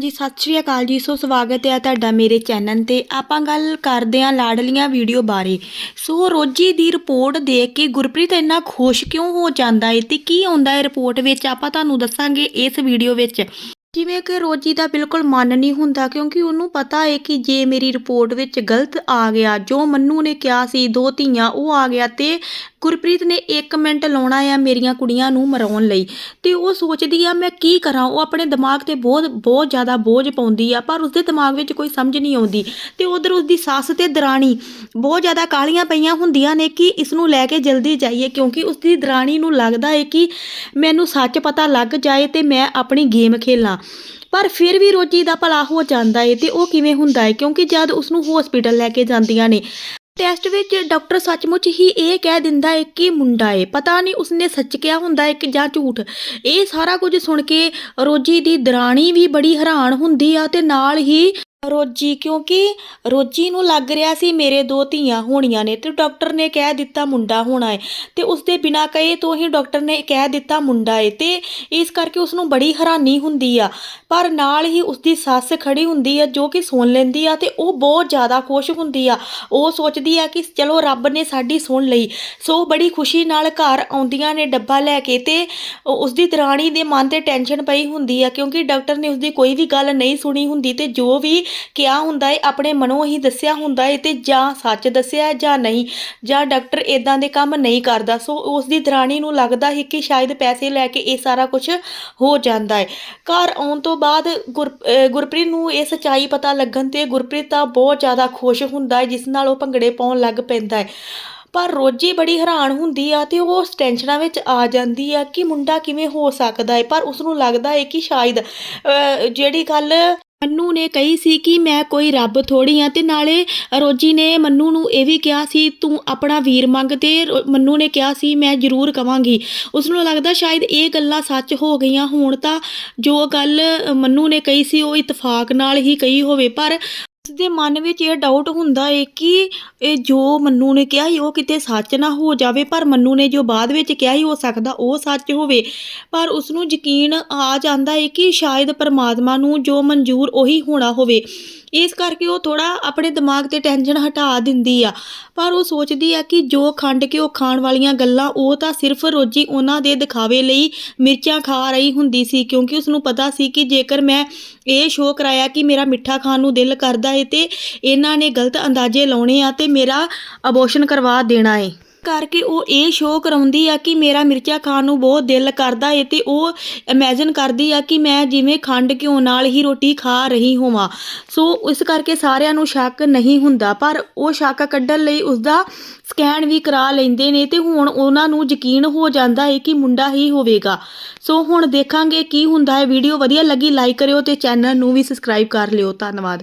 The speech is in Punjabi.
ਜੀ, ਸਤਿ ਸ਼੍ਰੀ ਅਕਾਲ ਜੀ। ਸੋ ਸਵਾਗਤ ਹੈ ਤੁਹਾਡਾ ਮੇਰੇ ਚੈਨਲ ਤੇ। ਆਪਾਂ ਗੱਲ ਕਰਦੇ ਹਾਂ ਲਾਡਲੀਆਂ ਵੀਡੀਓ ਬਾਰੇ। ਸੋ ਰੋਜੀ ਦੀ ਰਿਪੋਰਟ ਦੇਖ ਕੇ ਗੁਰਪ੍ਰੀਤ ਇੰਨਾ ਖੁਸ਼ ਕਿਉਂ ਹੋ ਜਾਂਦਾ ਏ ਤੇ ਕੀ ਆਉਂਦਾ ਹੈ ਰਿਪੋਰਟ ਵਿੱਚ? ਆਪਾਂ ਤੁਹਾਨੂੰ ਦੱਸਾਂਗੇ ਇਸ ਵੀਡੀਓ ਵਿੱਚ। ਜਿਵੇਂ ਕਿ ਰੋਜੀ ਦਾ ਬਿਲਕੁਲ ਮਨ ਨਹੀਂ ਹੁੰਦਾ, ਕਿਉਂਕਿ ਉਹਨੂੰ ਪਤਾ ਹੈ ਕਿ ਜੇ ਮੇਰੀ ਰਿਪੋਰਟ ਵਿੱਚ ਗਲਤ ਆ ਗਿਆ, ਜੋ ਮੰਨੂ ਨੇ ਕਿਹਾ ਸੀ, ਦੋ ਧੀਆਂ, ਉਹ ਆ ਗਿਆ ਤੇ ਗੁਰਪ੍ਰੀਤ ਨੇ 1 ਮਿੰਟ ਲਾਉਣਾ ਆ ਮੇਰੀਆਂ ਕੁੜੀਆਂ ਨੂੰ ਮਰਾਉਣ ਲਈ। ਤੇ ਉਹ ਸੋਚਦੀ ਆ, ਮੈਂ ਕੀ ਕਰਾਂ? ਉਹ ਆਪਣੇ ਦਿਮਾਗ ਤੇ ਬਹੁਤ ਬਹੁਤ ਜ਼ਿਆਦਾ ਬੋਝ ਪਾਉਂਦੀ ਆ, ਪਰ ਉਸਦੇ ਦਿਮਾਗ ਵਿੱਚ ਕੋਈ ਸਮਝ ਨਹੀਂ ਆਉਂਦੀ। ਤੇ ਉਧਰ ਉਸਦੀ ਸੱਸ ਤੇ ਦਰਾਣੀ ਬਹੁਤ ਜ਼ਿਆਦਾ ਕਾਲੀਆਂ ਪਈਆਂ ਹੁੰਦੀਆਂ ਨੇ ਕਿ ਇਸ ਨੂੰ ਲੈ ਕੇ ਜਲਦੀ ਜਾਈਏ, ਕਿਉਂਕਿ ਉਸਦੀ ਦਰਾਣੀ ਨੂੰ ਲੱਗਦਾ ਹੈ ਕਿ ਮੈਨੂੰ ਸੱਚ ਪਤਾ ਲੱਗ ਜਾਏ ਤੇ ਮੈਂ ਆਪਣੀ ਗੇਮ ਖੇਲਾਂ। ਪਰ ਫਿਰ ਵੀ ਰੋਜੀ ਦਾ ਭਲਾ ਹੋ ਜਾਂਦਾ ਏ ਤੇ ਉਹ ਕਿਵੇਂ ਹੁੰਦਾ ਏ? ਕਿਉਂਕਿ ਜਦ ਉਸ ਨੂੰ ਹਸਪੀਟਲ ਲੈ ਕੇ ਜਾਂਦੀਆਂ ਨੇ ਟੈਸਟ ਵਿੱਚ ਡਾਕਟਰ ਸੱਚਮੁੱਚ ਹੀ ਇਹ ਕਹਿ ਦਿੰਦਾ ਹੈ ਕਿ ਮੁੰਡਾ ਏ। ਪਤਾ ਨਹੀਂ ਉਸਨੇ ਸੱਚ ਕਿਹਾ ਹੁੰਦਾ ਹੈ ਕਿ ਜਾਂ ਝੂਠ। ਇਹ ਸਾਰਾ ਕੁਝ ਸੁਣ ਕੇ ਰੋਜੀ ਦੀ ਦਰਾਣੀ ਵੀ ਬੜੀ ਹੈਰਾਨ ਹੁੰਦੀ ਆ ਤੇ ਨਾਲ ਹੀ ਰੋਜੀ, ਕਿਉਂਕਿ ਰੋਜੀ ਨੂੰ ਲੱਗ ਰਿਹਾ ਸੀ ਮੇਰੇ ਦੋ ਧੀਆਂ ਹੋਣੀਆਂ ਨੇ ਤੇ ਡਾਕਟਰ ਨੇ ਕਹਿ ਦਿੱਤਾ ਮੁੰਡਾ ਹੋਣਾ ਏ ਤੇ ਉਸਦੇ ਬਿਨਾਂ ਕਹੇ ਤੋਂ ਹੀ ਡਾਕਟਰ ਨੇ ਕਹਿ ਦਿੱਤਾ ਮੁੰਡਾ ਏ ਤੇ ਇਸ ਕਰਕੇ ਉਸ ਨੂੰ ਬੜੀ ਹੈਰਾਨੀ ਹੁੰਦੀ ਆ। ਪਰ ਨਾਲ ਹੀ ਉਸਦੀ ਸੱਸ ਖੜੀ ਹੁੰਦੀ ਆ ਜੋ ਕਿ ਸੁਣ ਲੈਂਦੀ ਆ ਤੇ ਉਹ ਬਹੁਤ ਜ਼ਿਆਦਾ ਖੁਸ਼ ਹੁੰਦੀ ਆ। ਉਹ ਸੋਚਦੀ ਆ ਕਿ ਚਲੋ ਰੱਬ ਨੇ ਸਾਡੀ ਸੁਣ ਲਈ। ਸੋ ਬੜੀ ਖੁਸ਼ੀ ਨਾਲ ਘਰ ਆਉਂਦੀਆਂ ਨੇ ਡੱਬਾ ਲੈ ਕੇ ਤੇ ਉਹ- ਉਸਦੀ ਦਰਾਣੀ ਦੇ ਮਨ ਤੇ ਟੈਨਸ਼ਨ ਪਈ ਹੁੰਦੀ ਆ ਕਿਉਂਕਿ ਡਾਕਟਰ ਨੇ ਉਸਦੀ ਕੋਈ ਵੀ ਗੱਲ ਨਹੀਂ ਸੁਣੀ ਹੁੰਦੀ ਤੇ ਜੋ ਵੀ ਕਿਹਾ ਹੁੰਦਾ ਹੈ ਆਪਣੇ ਮਨੋਂ ਹੀ ਦੱਸਿਆ ਹੁੰਦਾ ਹੈ ਤੇ ਜਾਂ ਸੱਚ ਦੱਸਿਆ ਜਾਂ ਨਹੀਂ, ਜਾਂ ਡਾਕਟਰ ਇਦਾਂ ਦੇ ਕੰਮ ਨਹੀਂ ਕਰਦਾ। ਸੋ ਉਸਦੀ ਦਰਾਣੀ ਨੂੰ ਲੱਗਦਾ ਹੈ ਕਿ ਸ਼ਾਇਦ ਪੈਸੇ ਲੈ ਕੇ ਇਹ ਸਾਰਾ ਕੁਝ ਹੋ ਜਾਂਦਾ ਹੈ ਘਰ ਆਉਣ ਤੋਂ ਬਾਅਦ ਗੁਰ ਗੁਰਪ੍ਰੀਤ ਨੂੰ ਇਹ ਸਚਾਈ ਪਤਾ ਲੱਗਣ ਤੇ ਗੁਰਪ੍ਰੀਤ ਤਾਂ ਬਹੁਤ ਜ਼ਿਆਦਾ ਖੁਸ਼ ਹੁੰਦਾ ਹੈ ਜਿਸ ਨਾਲ ਉਹ ਭੰਗੜੇ ਪਾਉਣ ਲੱਗ ਪੈਂਦਾ ਹੈ ਪਰ ਰੋਜੀ ਬੜੀ ਹੈਰਾਨ ਹੁੰਦੀ ਆ ਤੇ ਉਹ ਉਸ ਟੈਨਸ਼ਨਾਂ ਵਿੱਚ ਆ ਜਾਂਦੀ ਆ ਕਿ ਮੁੰਡਾ ਕਿਵੇਂ ਹੋ ਸਕਦਾ ਹੈ ਪਰ ਉਸ ਨੂੰ ਲੱਗਦਾ ਹੈ ਕਿ ਸ਼ਾਇਦ ਜਿਹੜੀ ਗੱਲ ਮੰਨੂ ਨੇ ਕਹੀ ਸੀ ਕਿ ਮੈਂ ਕੋਈ ਰੱਬ ਥੋੜੀ ਆ ਤੇ ਨਾਲੇ ਰੋਜੀ ਨੇ ਮੰਨੂ ਨੂੰ ਇਹ ਵੀ ਕਿਹਾ ਸੀ, ਤੂੰ ਆਪਣਾ ਵੀਰ ਮੰਗ ਤੇ ਮੰਨੂ ਨੇ ਕਿਹਾ ਸੀ, ਮੈਂ ਜ਼ਰੂਰ ਕਵਾਂਗੀ। ਉਸ ਨੂੰ ਲੱਗਦਾ ਸ਼ਾਇਦ ਇਹ ਗੱਲਾਂ ਸੱਚ ਹੋ ਗਈਆਂ ਹੁਣ ਤਾਂ ਜੋ ਗੱਲ ਮੰਨੂ ਨੇ ਕਹੀ ਸੀ, ਉਹ ਇਤਫਾਕ ਨਾਲ ਹੀ ਕਹੀ ਹੋਵੇ, ਪਰ ਉਸ ਦੇ ਮਨ ਵਿੱਚ ਇਹ ਡਾਊਟ ਹੁੰਦਾ ਏ ਕਿ ਇਹ ਜੋ ਮੰਨੂ ਨੇ ਕਿਹਾ ਸੀ, ਉਹ ਕਿਤੇ ਸੱਚ ਨਾ ਹੋ ਜਾਵੇ, ਪਰ ਮੰਨੂ ਨੇ ਜੋ ਬਾਅਦ ਵਿੱਚ ਕਿਹਾ ਸੀ ਹੋ ਸਕਦਾ, ਉਹ ਸੱਚ ਹੋਵੇ। ਪਰ ਉਸ ਨੂੰ ਯਕੀਨ ਆ ਜਾਂਦਾ ਏ ਕਿ ਸ਼ਾਇਦ ਪਰਮਾਤਮਾ ਨੂੰ ਜੋ ਮਨਜ਼ੂਰ ਉਹੀ ਹੋਣਾ ਹੋਵੇ। ਇਸ ਕਰਕੇ ਉਹ ਥੋੜਾ ਆਪਣੇ ਦਿਮਾਗ ਤੇ ਟੈਨਸ਼ਨ ਹਟਾ ਦਿੰਦੀ ਆ। ਪਰ ਉਹ ਸੋਚਦੀ ਆ ਕਿ ਜੋ ਖੰਡ ਕੇ ਉਹ ਖਾਣ ਵਾਲੀਆਂ ਗੱਲਾਂ, ਉਹ ਤਾਂ ਸਿਰਫ ਰੋਜੀ ਉਹਨਾਂ ਦੇ ਦਿਖਾਵੇ ਲਈ ਮਿਰਚਾਂ ਖਾ ਰਹੀ ਹੁੰਦੀ ਸੀ, ਕਿਉਂਕਿ ਉਸ ਨੂੰ ਪਤਾ ਸੀ ਕਿ ਜੇਕਰ ਮੈਂ ਇਹ ਸ਼ੋਅ ਕਰਾਇਆ ਕਿ ਮੇਰਾ ਮਿੱਠਾ ਖਾਣ ਨੂੰ ਦਿਲ ਕਰਦਾ ਏ ਤੇ ਇਹਨਾਂ ਨੇ ਗਲਤ ਅੰਦਾਜ਼ੇ ਲਾਉਣੇ ਆ ਤੇ ਮੇਰਾ ਅਬੋਰਸ਼ਨ ਕਰਵਾ ਦੇਣਾ ਏ। ਕਰਕੇ ਉਹ ਇਹ ਸ਼ੋਅ ਕਰਾਉਂਦੀ ਆ ਕਿ ਮੇਰਾ ਮਿਰਚਾਂ ਖਾਣ ਨੂੰ ਬਹੁਤ ਦਿਲ ਕਰਦਾ ਏ ਤੇ ਉਹ ਇਮੇਜਿਨ ਕਰਦੀ ਆ ਕਿ ਮੈਂ ਜਿਵੇਂ ਖੰਡ ਘਿਓ ਨਾਲ ਹੀ ਰੋਟੀ ਖਾ ਰਹੀ ਹੋਵਾਂ। ਸੋ ਇਸ ਕਰਕੇ ਸਾਰਿਆਂ ਨੂੰ ਸ਼ੱਕ ਨਹੀਂ ਹੁੰਦਾ, ਪਰ ਉਹ ਸ਼ੱਕ ਕੱਢਣ ਲਈ ਉਸਦਾ ਸਕੈਨ ਵੀ ਕਰਾ ਲੈਂਦੇ ਨੇ ਤੇ ਹੁਣ ਉਹਨਾਂ ਨੂੰ ਯਕੀਨ ਹੋ ਜਾਂਦਾ ਹੈ ਕਿ ਮੁੰਡਾ ਹੀ ਹੋਵੇਗਾ। ਸੋ ਹੁਣ ਦੇਖਾਂਗੇ ਕੀ ਹੁੰਦਾ ਹੈ ਵੀਡੀਓ ਵਧੀਆ ਲੱਗੀ ਲਾਈਕ ਕਰਿਓ ਤੇ ਚੈਨਲ ਨੂੰ ਵੀ ਸਬਸਕ੍ਰਾਈਬ ਕਰ ਲਿਓ। ਧੰਨਵਾਦ।